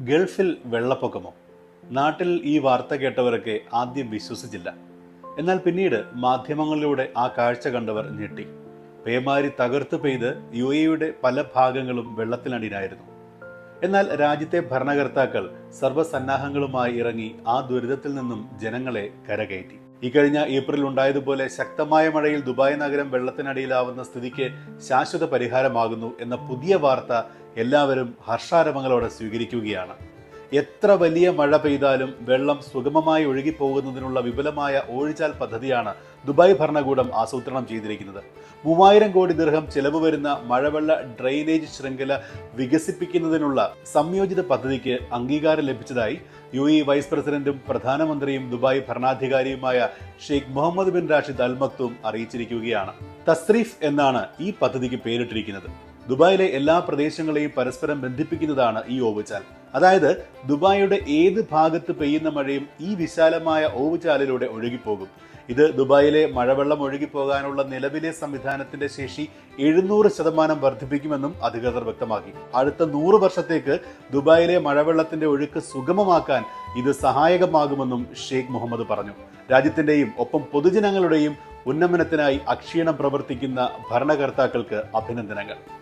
ഗൾഫിൽ വെള്ളപ്പൊക്കമോ? നാട്ടിൽ ഈ വാർത്ത കേട്ടവരൊക്കെ ആദ്യം വിശ്വസിച്ചില്ല. എന്നാൽ പിന്നീട് മാധ്യമങ്ങളിലൂടെ ആ കാഴ്ച കണ്ടവർ ഞെട്ടി. പേമാരി തകർത്ത് പെയ്ത് യു എയുടെ പല ഭാഗങ്ങളും വെള്ളത്തിനടിയിലായിരുന്നു. എന്നാൽ രാജ്യത്തെ ഭരണകർത്താക്കൾ സർവസന്നാഹങ്ങളുമായി ഇറങ്ങി ആ ദുരിതത്തിൽ നിന്നും ജനങ്ങളെ കരകയറ്റി. ഇക്കഴിഞ്ഞ ഏപ്രിൽ ഉണ്ടായതുപോലെ ശക്തമായ മഴയിൽ ദുബായ് നഗരം വെള്ളത്തിനടിയിലാവുന്ന സ്ഥിതിക്ക് ശാശ്വത പരിഹാരമാകുന്നു എന്ന പുതിയ വാർത്ത എല്ലാവരും ഹർഷാരവങ്ങളോടെ സ്വീകരിക്കുകയാണ്. എത്ര വലിയ മഴ പെയ്താലും വെള്ളം സുഗമമായി ഒഴുകിപ്പോകുന്നതിനുള്ള വിപുലമായ ഓഴിച്ചാൽ പദ്ധതിയാണ് ദുബായ് ഭരണകൂടം ആസൂത്രണം ചെയ്തിരിക്കുന്നത്. മൂവായിരം കോടി ദീർഘം ചെലവ് വരുന്ന മഴവെള്ള ഡ്രെയിനേജ് ശൃംഖല വികസിപ്പിക്കുന്നതിനുള്ള സംയോജിത പദ്ധതിക്ക് അംഗീകാരം ലഭിച്ചതായി യു ഇ വൈസ് പ്രസിഡന്റും പ്രധാനമന്ത്രിയും Dubai ഭരണാധികാരിയുമായ Sheikh Mohammed bin Rashid Al Maktoum അറിയിച്ചിരിക്കുകയാണ്. തസ്രീഫ് എന്നാണ് ഈ പദ്ധതിക്ക് പേരിട്ടിരിക്കുന്നത്. ദുബായിലെ എല്ലാ പ്രദേശങ്ങളെയും പരസ്പരം ബന്ധിപ്പിക്കുന്നതാണ് ഈ ഓവുചാൽ. അതായത് ദുബായിയുടെ ഏത് ഭാഗത്ത് പെയ്യുന്ന മഴയും ഈ വിശാലമായ ഓവുചാലിലൂടെ ഒഴുകിപ്പോകും. ഇത് ദുബായിലെ മഴവെള്ളം ഒഴുകിപ്പോകാനുള്ള നിലവിലെ സംവിധാനത്തിന്റെ ശേഷി എഴുന്നൂറ് ശതമാനം വർദ്ധിപ്പിക്കുമെന്നും അധികൃതർ വ്യക്തമാക്കി. അടുത്ത നൂറ് വർഷത്തേക്ക് ദുബായിലെ മഴവെള്ളത്തിന്റെ ഒഴുക്ക് സുഗമമാക്കാൻ ഇത് സഹായകമാകുമെന്നും ഷെയ്ഖ് മുഹമ്മദ് പറഞ്ഞു. രാജ്യത്തിന്റെയും ഒപ്പം പൊതുജനങ്ങളുടെയും ഉന്നമനത്തിനായി അക്ഷീണം പ്രവർത്തിക്കുന്ന ഭരണകർത്താക്കൾക്ക് അഭിനന്ദനങ്ങൾ.